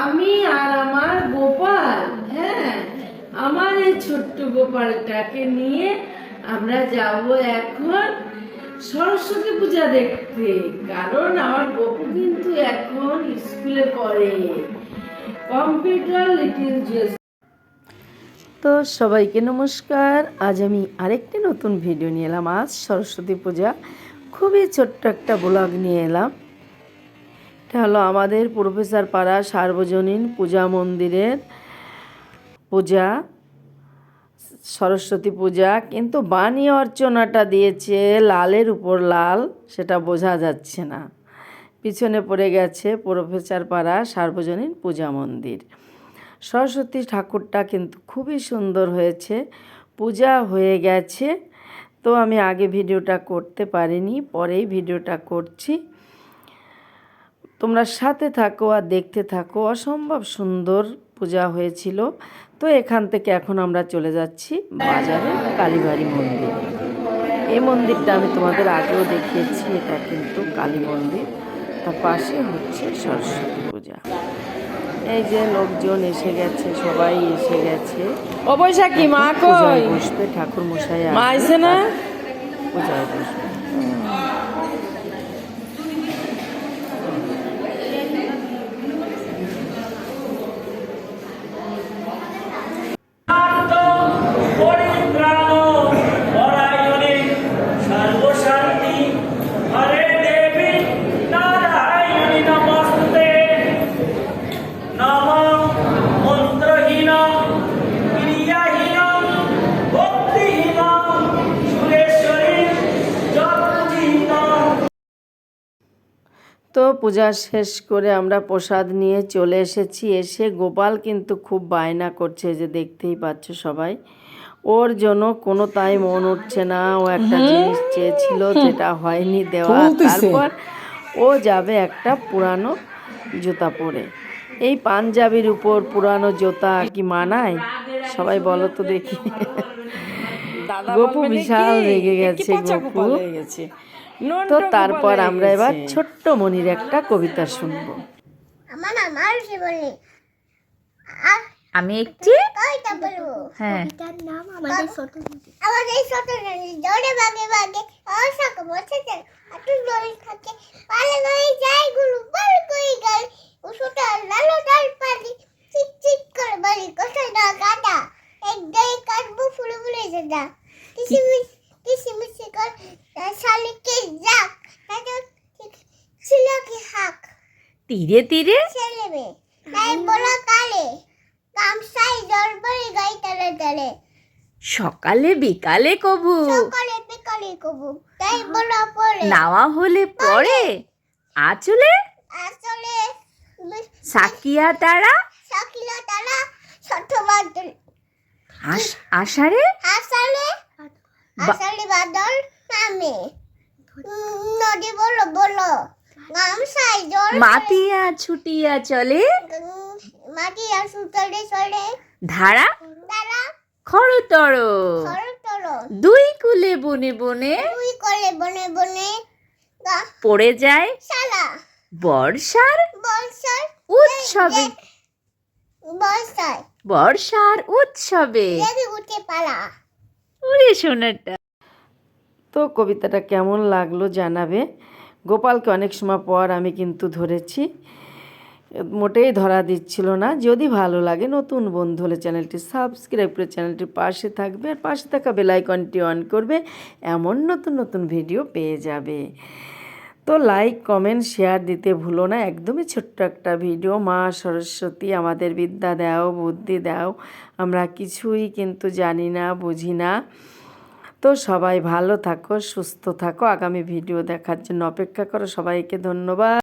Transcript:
আমি আর আমার গোপাল হ্যাঁ আমার এই ছোট্ট গোপালটাকে নিয়ে আমরা যাব এখন সরস্বতী পূজা দেখতে। কারণ আমার গপু কিন্তু এখন স্কুলে পড়ে। কম্পিউটার লিটারেচার তো সবাইকে নমস্কার। আজ আমি আরেকটি নতুন ভিডিও নিয়ে এলাম। আজ সরস্বতী পূজা। খুবই ছোট্ট একটা ব্লগ নিয়ে এলাম। এটা হলো আমাদের প্রফেসর পাড়া সার্বজনীন পূজা মন্দিরের পূজা, সরস্বতী পূজা। কিন্তু বাণী অর্চনাটা দিয়েছে লালের উপর লাল, সেটা বোঝা যাচ্ছে না। পিছনে পড়ে গেছে প্রফেসর পাড়া সার্বজনীন পূজা মন্দির। সরস্বতী ঠাকুরটা কিন্তু খুবই সুন্দর হয়েছে। পূজা হয়ে গেছে। তো আমি আগে ভিডিওটা করতে পারিনি, পরেই ভিডিওটা করছি। তোমরা সাথে থাকো আর দেখতে থাকো। অসম্ভব সুন্দর পূজা হয়েছিল। তো এখান থেকে এখন আমরা চলে যাচ্ছি বাজারে কালীবাড়ি মন্দির। এই মন্দিরটা আমি তোমাদের আগেও দেখিয়েছি এটা কিন্তু কালী মন্দির। তার পাশে হচ্ছে সরস্বতী পূজা। এই যে লোকজন এসে গেছে সবাই এসে গেছে। ও বৈশাখী মা কই? বসবে ঠাকুর মশাই মা আইছে না? পূজায় বসবে। তো পূজা শেষ করে আমরা প্রসাদ নিয়ে চলে এসেছি। এসে গোপাল কিন্তু খুব বায়না করছে যে দেখতেই পাচ্ছ সবাই। ওর জন্য কোনো তাই মন উঠছে না। ও একটা জিনিস চেয়েছিল যেটা হয়নি দেওয়া। তারপর ও যাবে একটা পুরানো জুতা পরে। এই পাঞ্জাবির উপর পুরানো জুতা কি মানায়? সবাই বলো তো দেখি। গপু বিশাল রেগে গেছে গপু। তো তারপর আমরা এবার ছোট্ট মনির একটা কবিতা শুনব। আমি একটি হ্যাঁ। নাম আমাদের ছোট আমাদের ছোট থাকে পালে গুলু তীরে তীরে ছেলে মেয়ে। তাই বলো কালে গামছাই জল পরে গাই তলে তলে। সকালে বিকালে কবু। সকালে বিকালে কবু। তাই বলো পরে। নাওয়া হলে পরে। আচলে? আসলে সাকিয়া তারা? সাকিলা তারা ছোট বাদল। আষ- আষাঢ়ে? বা- আসলে বাদল নামে। নদী বলো বলো। মাতিয়া ছুটিয়া চলে। আর সুতলে চলে ধারা? তারা খরতর। দুই কুলে বনে বনে। তুই করে বনে বনে। পড়ে যায়। শালা। বর্ষার বর্ষার উৎসবে। বর্ষায়। বর্ষার উৎসবে। উঠে পালা। উড়ে সোনাটা তো কবিতাটা কেমন লাগল জানাবে? গোপালকে অনেক সময় পর আমি কিন্তু ধরেছি। মোটেই ধরা দিচ্ছিল না। যদি ভালো লাগে নতুন বন্ধু হলে চ্যানেলটি সাবস্ক্রাইব করে চ্যানেলটির পাশে থাকবে আর পাশে থাকা বেলাইকনটি অন করবে, এমন নতুন নতুন ভিডিও পেয়ে যাবে। তো লাইক, কমেন্ট, শেয়ার দিতে ভুলো না। একদমই ছোট্ট একটা ভিডিও। মা সরস্বতী আমাদের বিদ্যা দাও, বুদ্ধি দাও। আমরা কিছুই কিন্তু জানি না, বুঝি না। তো সবাই ভালো থাকো সুস্থ থাকো। আগামী ভিডিও দেখার জন্য অপেক্ষা করো। সবাইকে ধন্যবাদ।